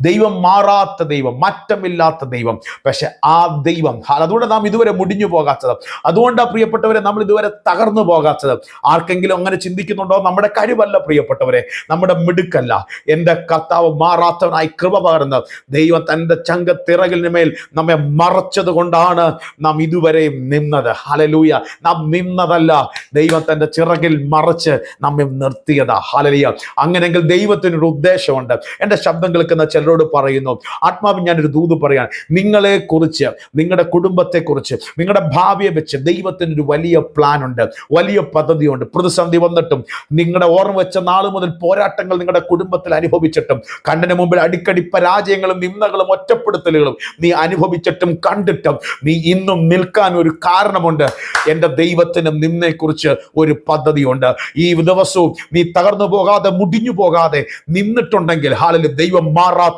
ദൈവം മാറാത്ത ദൈവം മാറ്റമില്ലാത്ത ദൈവം. പക്ഷെ ആ ദൈവം അതുകൊണ്ട് നാം ഇതുവരെ മുടിഞ്ഞു പോകാത്തത്. അതുകൊണ്ടാണ് പ്രിയപ്പെട്ടവരെ നമ്മൾ ഇതുവരെ തകർന്നു പോകാത്തത്. ആർക്കെങ്കിലും അങ്ങനെ ചിന്തിക്കുന്നുണ്ടോ? നമ്മുടെ കഴിവല്ല പ്രിയപ്പെട്ടവരെ നമ്മുടെ മിടുക്കല്ല. എന്റെ കർത്താവ് മാറാത്തവനായി കൃപ പകർന്ന് ദൈവം തന്റെ ചങ്കത്തിറകിന് മേൽ നമ്മെ മറച്ചത് കൊണ്ടാണ് നാം ഇതുവരെയും നിന്നത്. ഹലലൂയ നാം നിന്നതല്ല. ദൈവം തന്റെ ചിറകിൽ മറച്ച് നമ്മെ നിർത്തിയതാ. ഹലലിയ അങ്ങനെങ്കിൽ ദൈവത്തിനൊരു ഉദ്ദേശമുണ്ട്. എന്റെ ശബ്ദം കേൾക്കുന്ന ചിലരോട് പറയുന്നു. ആത്മാവ് ഞാനൊരു ദൂത് പറയാൻ. നിങ്ങളെ കുറിച്ച് നിങ്ങളുടെ കുടുംബത്തെ കുറിച്ച് നിങ്ങളുടെ ഭാവിയെ വെച്ച് ദൈവത്തിന് ഒരു വലിയ പ്ലാൻ ഉണ്ട്. വലിയ പദ്ധതിയുണ്ട്. പ്രതിസന്ധി വന്നിട്ടും നിങ്ങളുടെ ഓർമ്മ വെച്ച നാൾ മുതൽ പോരാട്ടങ്ങൾ നിങ്ങളുടെ കുടുംബത്തിൽ അനുഭവിച്ചിട്ടും കണ്ണിന് മുമ്പിൽ അടിക്കടി പരാജയങ്ങളും നിന്ദകളും ഒറ്റപ്പെടുത്തലുകളും നീ അനുഭവിച്ചിട്ടും കണ്ടിട്ടും നീ ഇന്നും നിൽക്കാൻ ഒരു കാരണമുണ്ട്. എന്റെ ദൈവത്തിന് നിന്നെക്കുറിച്ച് ഒരു പദ്ധതിയുണ്ട്. ഈ ദിവസവും നീ തകർന്നു പോകാതെ മുടിഞ്ഞു പോകാതെ നിന്നിട്ടുണ്ടെങ്കിൽ ഹാളിൽ ദൈവം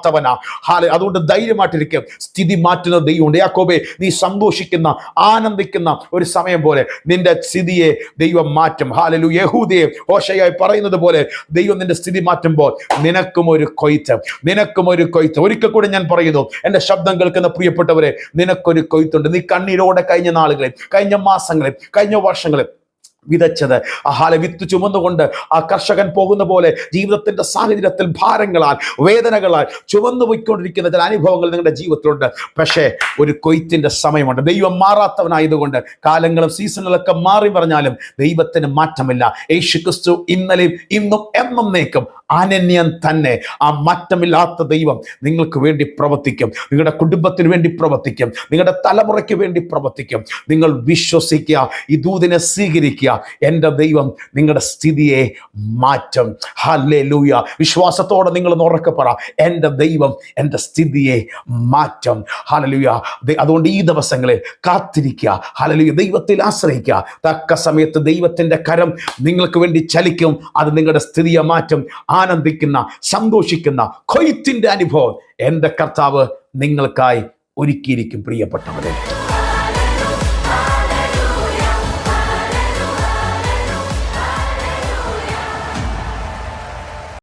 മാറാത്തവനാ ഹാല അതുകൊണ്ട് ധൈര്യമായിട്ടിരിക്കും. സ്ഥിതി മാറ്റുന്ന ദൈവമുണ്ട്. യാക്കോബെ നീ സന്തോഷിക്കുന്ന ആനന്ദിക്കുന്ന ഒരു സമയം പോലെ നിന്റെ സ്ഥിതിയെ ദൈവം മാറ്റും. ഹാലലു യഹൂദയെ ഓഷയായി പറയുന്നത് പോലെ ദൈവം നിന്റെ സ്ഥിതി മാറ്റുമ്പോൾ നിനക്കും ഒരു കൊയ്ത്ത്. നിനക്കും ഒരു കൊയ്ത്ത്. ഒരിക്കൽ കൂടെ ഞാൻ പറയുന്നു എന്റെ ശബ്ദം കേൾക്കുന്ന പ്രിയപ്പെട്ടവരെ നിനക്കൊരു കൊയ്ത്തുണ്ട്. നീ കണ്ണീരോടെ കഴിഞ്ഞ നാളുകളിൽ കഴിഞ്ഞ മാസങ്ങളിൽ കഴിഞ്ഞ വർഷങ്ങളിൽ വിതച്ചത്. ആ ഹാല വിത്ത് ചുമന്നുകൊണ്ട് ആ കർഷകൻ പോകുന്ന പോലെ ജീവിതത്തിന്റെ സാഹചര്യത്തിൽ ഭാരങ്ങളാൽ വേദനകളാൽ ചുമന്നു പോയിക്കൊണ്ടിരിക്കുന്ന ചില അനുഭവങ്ങൾ നിങ്ങളുടെ ജീവിതത്തിലുണ്ട്. പക്ഷേ ഒരു കൊയ്ത്തിന്റെ സമയമുണ്ട്. ദൈവം മാറാത്തവനായതുകൊണ്ട് കാലങ്ങളും സീസണുകളൊക്കെ മാറി പറഞ്ഞാലും ദൈവത്തിന് മാറ്റമില്ല. യേശു ക്രിസ്തു ഇന്നലെയും ഇന്നും എന്നും എന്നേക്കും അനന്യൻ തന്നെ. ആ മാറ്റമില്ലാത്ത ദൈവം നിങ്ങൾക്ക് വേണ്ടി പ്രവർത്തിക്കും. നിങ്ങളുടെ കുടുംബത്തിന് വേണ്ടി പ്രവർത്തിക്കും. നിങ്ങളുടെ തലമുറയ്ക്ക് വേണ്ടി പ്രവർത്തിക്കും. നിങ്ങൾ വിശ്വസിക്കുക. ഈ ദൂതിനെ സ്വീകരിക്കുക. എന്റെ ദൈവം നിങ്ങളുടെ സ്ഥിതിയെ മാറ്റും. ലൂയ വിശ്വാസത്തോടെ നിങ്ങൾ ഉറക്കെ എന്റെ ദൈവം എന്റെ സ്ഥിതിയെ മാറ്റും. ഹലലുയ അതുകൊണ്ട് ഈ ദിവസങ്ങളിൽ കാത്തിരിക്കുക. ഹലലുയ ദൈവത്തിൽ ആശ്രയിക്കുക. തക്ക സമയത്ത് ദൈവത്തിന്റെ കരം നിങ്ങൾക്ക് വേണ്ടി ചലിക്കും. അത് നിങ്ങളുടെ സ്ഥിതിയെ മാറ്റും. ആനന്ദിക്കുന്ന സന്തോഷിക്കുന്ന കൊയ്ത്തിന്റെ അനുഭവം എന്റെ കർത്താവ് നിങ്ങൾക്കായി ഒരുക്കിയിരിക്കും പ്രിയപ്പെട്ടവരെ.